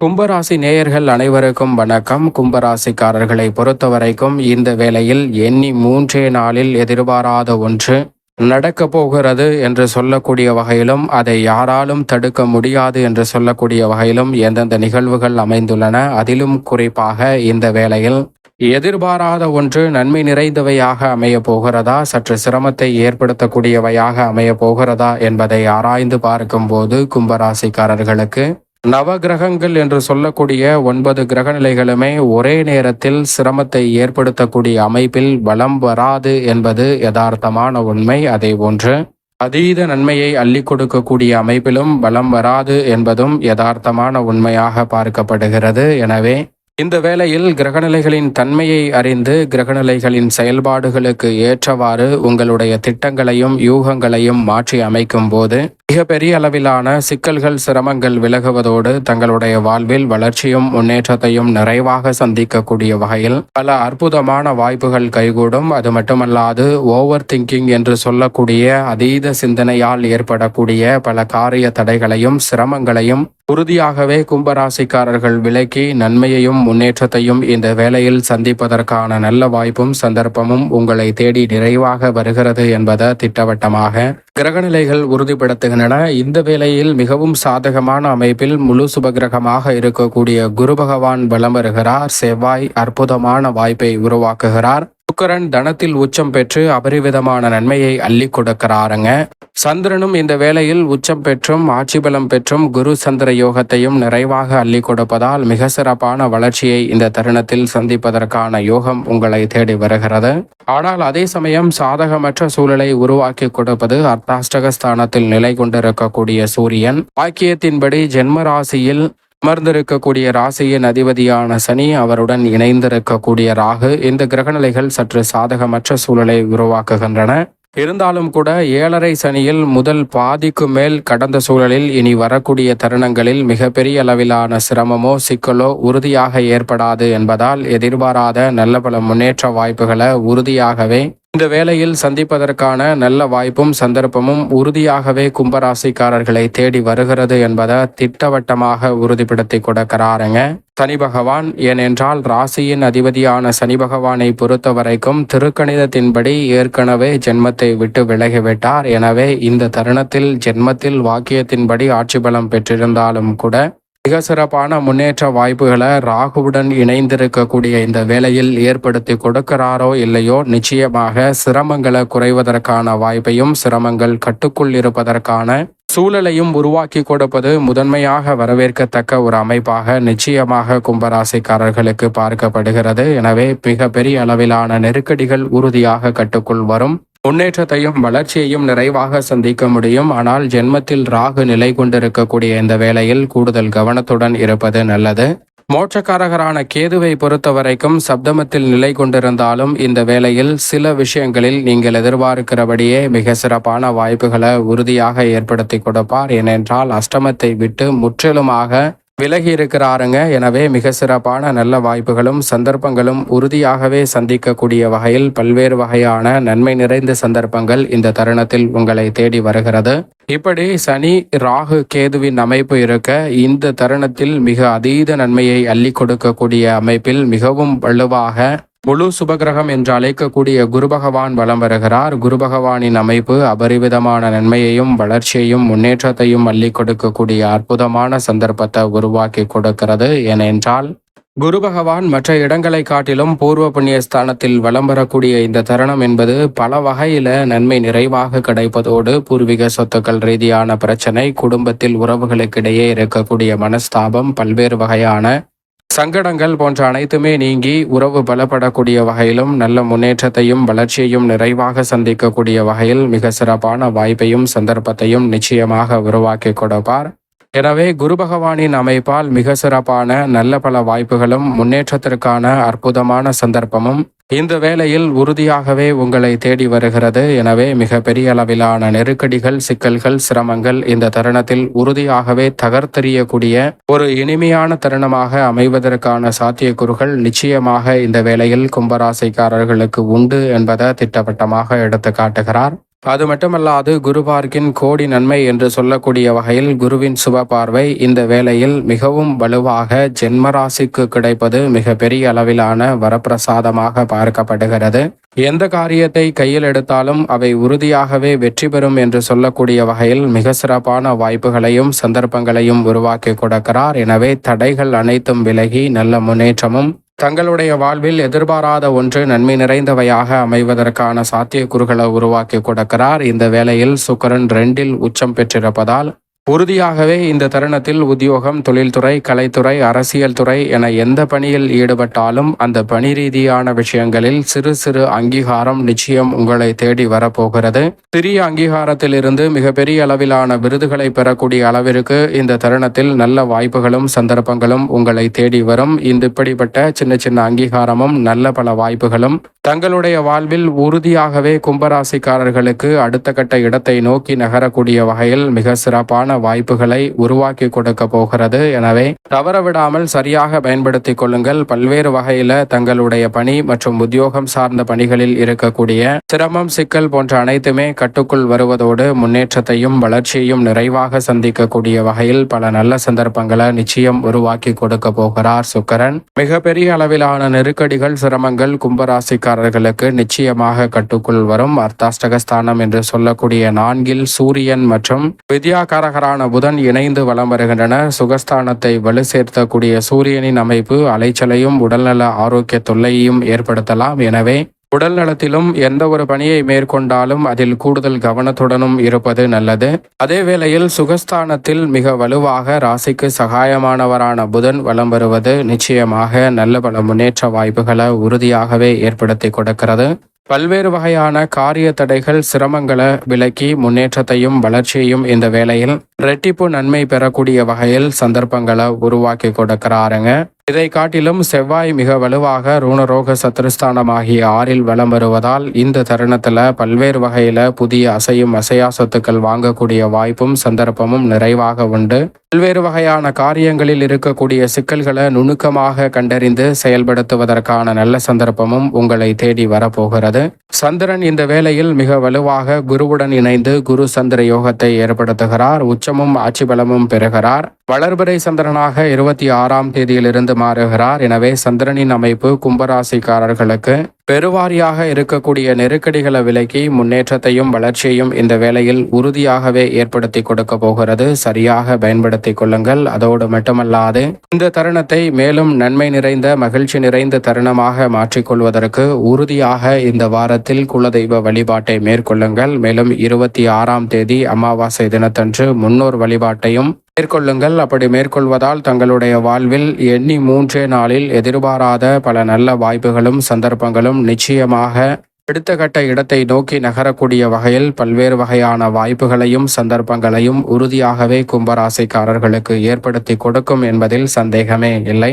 கும்பராசி நேயர்கள் அனைவருக்கும் வணக்கம். கும்பராசிக்காரர்களை பொறுத்தவரைக்கும் இந்த வேளையில் எண்ணி மூன்றே நாளில் எதிர்பாராத ஒன்று நடக்கப் போகிறது என்று சொல்லக்கூடிய வகையிலும் அதை யாராலும் தடுக்க முடியாது என்று சொல்லக்கூடிய வகையிலும் எந்தெந்த நிகழ்வுகள் அமைந்துள்ளன அதிலும் குறிப்பாக இந்த வேளையில் எதிர்பாராத ஒன்று நன்மை நிறைந்தவையாக அமைய போகிறதா சற்று சிரமத்தை ஏற்படுத்தக்கூடியவையாக அமைய போகிறதா என்பதை ஆராய்ந்து பார்க்கும்போது கும்பராசிக்காரர்களுக்கு நவ கிரகங்கள் என்று சொல்லக்கூடிய ஒன்பது கிரகநிலைகளுமே ஒரே நேரத்தில் சிரமத்தை ஏற்படுத்தக்கூடிய அமைப்பில் பலம் வராது என்பது யதார்த்தமான உண்மை. அதே போன்று அதீத நன்மையை அள்ளி கொடுக்கக்கூடிய அமைப்பிலும் பலம் வராது என்பதும் யதார்த்தமான உண்மையாக பார்க்கப்படுகிறது. எனவே இந்த வேளையில் கிரகநிலைகளின் தன்மையை அறிந்து கிரகநிலைகளின் செயல்பாடுகளுக்கு ஏற்றவாறு உங்களுடைய திட்டங்களையும் யூகங்களையும் மாற்றி அமைக்கும் போது மிகப்பெரிய அளவிலான சிக்கல்கள் சிரமங்கள் விலகுவதோடு தங்களுடைய வாழ்வில் வளர்ச்சியும் முன்னேற்றத்தையும் நிறைவாக சந்திக்கக்கூடிய வகையில் பல அற்புதமான வாய்ப்புகள் கைகூடும். அது மட்டுமல்லாது ஓவர் திங்கிங் என்று சொல்லக்கூடிய அதீத சிந்தனையால் ஏற்படக்கூடிய பல காரிய தடைகளையும் சிரமங்களையும் உறுதியாகவே கும்பராசிக்காரர்கள் விலக்கி நன்மையையும் முன்னேற்றத்தையும் இந்த வேளையில் சந்திப்பதற்கான நல்ல வாய்ப்பும் சந்தர்ப்பமும் உங்களை தேடி நிறைவாக வருகிறது என்பதை திட்டவட்டமாக கிரகநிலைகள் உறுதிப்படுத்துகின்றன. இந்த வேளையில் மிகவும் சாதகமான அமைப்பில் முழு சுபகிரகமாக இருக்கக்கூடிய குரு பகவான் பலம் வருகிறார். செவ்வாய் அற்புதமான வாய்ப்பை உருவாக்குகிறார். சுக்கரன் தனத்தில் உச்சம் பெற்று அபரிவிதமான நன்மையை அள்ளி கொடுக்கிறாருங்க. சந்திரனும் இந்த வேளையில் உச்சம் பெற்றும் ஆட்சி பலம் பெற்றும் குரு சந்திர யோகத்தையும் நிறைவாக அள்ளி கொடுப்பதால் மிக சிறப்பான வளர்ச்சியை இந்த தருணத்தில் சந்திப்பதற்கான யோகம் உங்களை தேடி வருகிறது. ஆனால் அதே சமயம் சாதகமற்ற சூழலை உருவாக்கி கொடுப்பது அர்த்தாஷ்டக ஸ்தானத்தில் நிலை கொண்டிருக்கக்கூடிய சூரியன். வாக்கியத்தின்படி ஜென்ம ராசியில் அமர்ந்திருக்கக்கூடிய ராசியின் அதிபதியான சனி அவருடன் இணைந்திருக்கக்கூடிய ராகு இந்த கிரகநிலைகள் சற்று சாதகமற்ற சூழலை உருவாக்குகின்றன. இருந்தாலும் கூட ஏழரை சனியில் முதல் பாதிக்கு மேல் கடந்த சூழலில் இனி வரக்கூடிய தருணங்களில் மிகப்பெரிய அளவிலான சிரமமோ சிக்கலோ உறுதியாக ஏற்படாது என்பதால் எதிர்பாராத நல்ல பல முன்னேற்ற வாய்ப்புகளை உறுதியாகவே இந்த வேளையில் சந்திப்பதற்கான நல்ல வாய்ப்பும் சந்தர்ப்பமும் உறுதியாகவே கும்பராசிக்காரர்களை தேடி வருகிறது என்பதை திட்டவட்டமாக உறுதிப்படுத்தி கொடுக்கிறாருங்க. சனி பகவான் ஏனென்றால் ராசியின் அதிபதியான சனி பகவானை பொறுத்த வரைக்கும் திருக்கணிதத்தின்படி ஏற்கனவே ஜென்மத்தை விட்டு விலகிவிட்டார். எனவே இந்த தருணத்தில் ஜென்மத்தில் வாக்கியத்தின்படி ஆட்சி பலம் பெற்றிருந்தாலும் கூட மிக சிறப்பான முன்னேற்ற வாய்ப்புகளை ராகுவுடன் இணைந்திருக்கக்கூடிய இந்த வேலையில் ஏற்படுத்தி கொடுக்கிறாரோ இல்லையோ நிச்சயமாக சிரமங்களை குறைவதற்கான வாய்ப்பையும் சிரமங்கள் கட்டுக்குள் இருப்பதற்கான சூழலையும் உருவாக்கி கொடுப்பது முதன்மையாக வரவேற்கத்தக்க ஒரு அமைப்பாக நிச்சயமாக கும்பராசிக்காரர்களுக்கு பார்க்கப்படுகிறது. எனவே மிக பெரிய அளவிலான நெருக்கடிகள் உறுதியாக கட்டுக்குள் வரும். முன்னேற்றத்தையும் வளர்ச்சியையும் நிறைவாக சந்திக்க முடியும். ஆனால் ஜென்மத்தில் ராகு நிலை கொண்டிருக்கக்கூடிய இந்த வேளையில் கூடுதல் கவனத்துடன் இருப்பது நல்லது. மோட்சக்காரகரான கேதுவை பொறுத்த வரைக்கும் சப்தமத்தில் நிலை கொண்டிருந்தாலும் இந்த வேளையில் சில விஷயங்களில் நீங்கள் எதிர்பார்க்கிறபடியே மிக சிறப்பான வாய்ப்புகளை உறுதியாக ஏற்படுத்தி கொடுப்பார். ஏனென்றால் அஷ்டமத்தை விட்டு முற்றிலுமாக விலகி இருக்கிறாருங்க எனவே மிக சிறப்பான நல்ல வாய்ப்புகளும் சந்தர்ப்பங்களும் உறுதியாகவே சந்திக்கக்கூடிய வகையில் பல்வேறு வகையான நன்மை நிறைந்த சந்தர்ப்பங்கள் இந்த தருணத்தில் உங்களை தேடி வருகிறது. இப்படி சனி ராகு கேதுவின் அமைப்பு இருக்க இந்த தருணத்தில் மிக அதீத நன்மையை அள்ளி கொடுக்கக்கூடிய அமைப்பில் மிகவும் வலுவாக முழு சுபகிரகம் என்று அழைக்கக்கூடிய குரு பகவான் வலம் வருகிறார். குரு பகவானின் அமைப்பு அபரிவிதமான நன்மையையும் வளர்ச்சியையும் முன்னேற்றத்தையும் அள்ளி கொடுக்கக்கூடிய அற்புதமான சந்தர்ப்பத்தை உருவாக்கி கொடுக்கிறது. ஏனென்றால் குரு பகவான் மற்ற இடங்களை காட்டிலும் பூர்வ புண்ணிய ஸ்தானத்தில் வலம் வரக்கூடிய இந்த தருணம் என்பது பல வகையில நன்மை நிறைவாக கிடைப்பதோடு பூர்வீக சொத்துக்கள் ரீதியான பிரச்சனை குடும்பத்தில் உறவுகளுக்கிடையே இருக்கக்கூடிய மனஸ்தாபம் பல்வேறு வகையான சங்கடங்கள் போன்ற அனைத்துமே நீங்கி உறவு பலப்படக்கூடிய வகையிலும் நல்ல முன்னேற்றத்தையும் வளர்ச்சியையும் நிறைவாக சந்திக்கக்கூடிய வகையில் மிக சிறப்பான வாய்ப்பையும் சந்தர்ப்பத்தையும் நிச்சயமாக உருவாக்கி கொடுப்பார். எனவே குரு பகவானின் அமைப்பால் மிக சிறப்பான நல்ல பல வாய்ப்புகளும் முன்னேற்றத்திற்கான அற்புதமான சந்தர்ப்பமும் இந்த வேளையில் உறுதியாகவே உங்களை தேடி வருகிறது. எனவே மிக பெரிய அளவிலான நெருக்கடிகள் சிக்கல்கள் சிரமங்கள் இந்த தருணத்தில் உறுதியாகவே தகர்த்தெறியக்கூடிய ஒரு இனிமையான தருணமாக அமைவதற்கான சாத்தியக்கூறுகள் நிச்சயமாக இந்த வேளையில் கும்பராசிக்காரர்களுக்கு உண்டு என்பதை திட்டவட்டமாக எடுத்து காட்டுகிறார் அது மட்டுமல்லாது குருபார்க்கின் கோடி நன்மை என்று சொல்லக்கூடிய வகையில் குருவின் சுப பார்வை இந்த வேளையில் மிகவும் வலுவாக ஜென்மராசிக்கு கிடைப்பது மிக பெரிய அளவிலான வரப்பிரசாதமாக பார்க்கப்படுகிறது. எந்த காரியத்தை கையில் எடுத்தாலும் அவை உறுதியாகவே வெற்றி பெறும் என்று சொல்லக்கூடிய வகையில் மிக சிறப்பான வாய்ப்புகளையும் சந்தர்ப்பங்களையும் உருவாக்கி கொடுக்கிறார். எனவே தடைகள் அனைத்தும் விலகி நல்ல முன்னேற்றமும் தங்களுடைய வாழ்வில் எதிர்பாராத ஒன்று நன்மை நிறைந்தவையாக அமைவதற்கான சாத்தியக்கூறுகளை உருவாக்கி கொடுக்கிறார். இந்த வேளையில் சுக்கரன் ரெண்டில் உச்சம் பெற்றிருப்பதால் உறுதியாகவே இந்த தருணத்தில் உத்தியோகம் தொழில்துறை கலைத்துறை அரசியல் துறை என எந்த பணியில் ஈடுபட்டாலும் அந்த பணி ரீதியான விஷயங்களில் சிறு சிறு அங்கீகாரம் நிச்சயம் உங்களை தேடி வரப்போகிறது. சிறிய அங்கீகாரத்திலிருந்து மிகப்பெரிய அளவிலான விருதுகளை பெறக்கூடிய அளவிற்கு இந்த தருணத்தில் நல்ல வாய்ப்புகளும் சந்தர்ப்பங்களும் உங்களை தேடி வரும். இந்த இப்படிப்பட்ட சின்ன சின்ன அங்கீகாரமும் நல்ல பல வாய்ப்புகளும் தங்களுடைய வாழ்வில் உறுதியாகவே கும்பராசிக்காரர்களுக்கு அடுத்த கட்ட இடத்தை நோக்கி நகரக்கூடிய வகையில் மிக சிறப்பான வாய்ப்புகளை உருவாக்கி கொடுக்க போகிறது. எனவே தவறவிடாமல் சரியாக பயன்படுத்திக் கொள்ளுங்கள். பல்வேறு வகையில தங்களுடைய பணி மற்றும் உத்தியோகம் சார்ந்த பணிகளில் இருக்கக்கூடிய சிரமம் சிக்கல் போன்ற அனைத்துமே கட்டுக்குள் வருவதோடு முன்னேற்றத்தையும் வளர்ச்சியையும் நிறைவாக சந்திக்கக்கூடிய வகையில் பல நல்ல சந்தர்ப்பங்களை நிச்சயம் உருவாக்கி கொடுக்க போகிறார் சுக்கரன். மிகப்பெரிய அளவிலான நெருக்கடிகள் சிரமங்கள் கும்பராசிக்காரர்களுக்கு நிச்சயமாக கட்டுக்குள் வரும். அர்த்தாஷ்டகஸ்தானம் என்று சொல்லக்கூடிய நான்கில் சூரியன் மற்றும் வித்யாகாரகரான புதன் இணைந்து வலம் வருகின்றன. சுகஸ்தானத்தை வலு சேர்த்தக்கூடிய சூரியனின் அமைப்பு அலைச்சலையும் உடல்நல ஆரோக்கிய தொல்லையையும் ஏற்படுத்தலாம். எனவே உடல் நலத்திலும் எந்த ஒரு பணியை மேற்கொண்டாலும் அதில் கூடுதல் கவனத்துடனும் இருப்பது நல்லது. அதே வேளையில் சுகஸ்தானத்தில் மிக வலுவாக ராசிக்கு சகாயமானவரான புதன் வலம் வருவது நிச்சயமாக நல்ல பல முன்னேற்ற வாய்ப்புகளை உறுதியாகவே ஏற்படுத்தி கொடுக்கிறது. பல்வேறு வகையான காரிய தடைகள் சிரமங்களை விலக்கி முன்னேற்றத்தையும் வளர்ச்சியையும் இந்த வேளையில் ரெட்டிப்பு நன்மை பெறக்கூடிய வகையில் சந்தர்ப்பங்களை உருவாக்கி கொடுக்கிறாருங்க. இதை காட்டிலும் செவ்வாய் மிக வலுவாக ரூணரோக சத்ருஸ்தானமாகிய ஆறில் வலம் வருவதால் இந்த தருணத்துல பல்வேறு வகையில புதிய அசையும் அசையா சொத்துக்கள் வாங்கக்கூடிய வாய்ப்பும் சந்தர்ப்பமும் நிறைவாக உண்டு. பல்வேறு வகையான காரியங்களில் இருக்கக்கூடிய சிக்கல்களை நுணுக்கமாக கண்டறிந்து செயல்படுத்துவதற்கான நல்ல சந்தர்ப்பமும் உங்களை தேடி வரப்போகிறது. சந்திரன் இந்த வேளையில் மிக வலுவாக குருவுடன் இணைந்து குரு சந்திர யோகத்தை ஏற்படுத்துகிறார். உச்சமும் ஆட்சி பலமும் பெறுகிறார். வளர்பிறை சந்திரனாக இருபத்தி ஆறாம் தேதியிலிருந்து மாறுகிறார். எனவே சந்திரனின் அமைப்பு கும்பராசிக்காரர்களுக்கு பெருவாரியாக இருக்கக்கூடிய நெருக்கடிகளை விலக்கி முன்னேற்றத்தையும் வளர்ச்சியையும் இந்த வேளையில் உறுதியாகவே ஏற்படுத்தி கொடுக்க போகிறது. சரியாக பயன்படுத்தி கொள்ளுங்கள். அதோடு மட்டுமல்லாது இந்த தருணத்தை மேலும் நன்மை நிறைந்த மகிழ்ச்சி நிறைந்த தருணமாக மாற்றிக்கொள்வதற்கு உறுதியாக இந்த வாரத்தில் குலதெய்வ வழிபாட்டை மேற்கொள்ளுங்கள். மேலும் இருபத்தி ஆறாம் தேதி அமாவாசை தினத்தன்று முன்னோர் வழிபாட்டையும் மேற்கொள்ளுங்கள். அப்படி மேற்கொள்வதால் தங்களுடைய வாழ்வில் எண்ணி மூன்றே நாளில் எதிர்பாராத பல நல்ல வாய்ப்புகளும் சந்தர்ப்பங்களும் நிச்சயமாக அடுத்த கட்ட இடத்தை நோக்கி நகரக்கூடிய வகையில் பல்வேறு வகையான வாய்ப்புகளையும் சந்தர்ப்பங்களையும் உறுதியாகவே கும்பராசிக்காரர்களுக்கு ஏற்படுத்தி கொடுக்கும் என்பதில் சந்தேகமே இல்லை.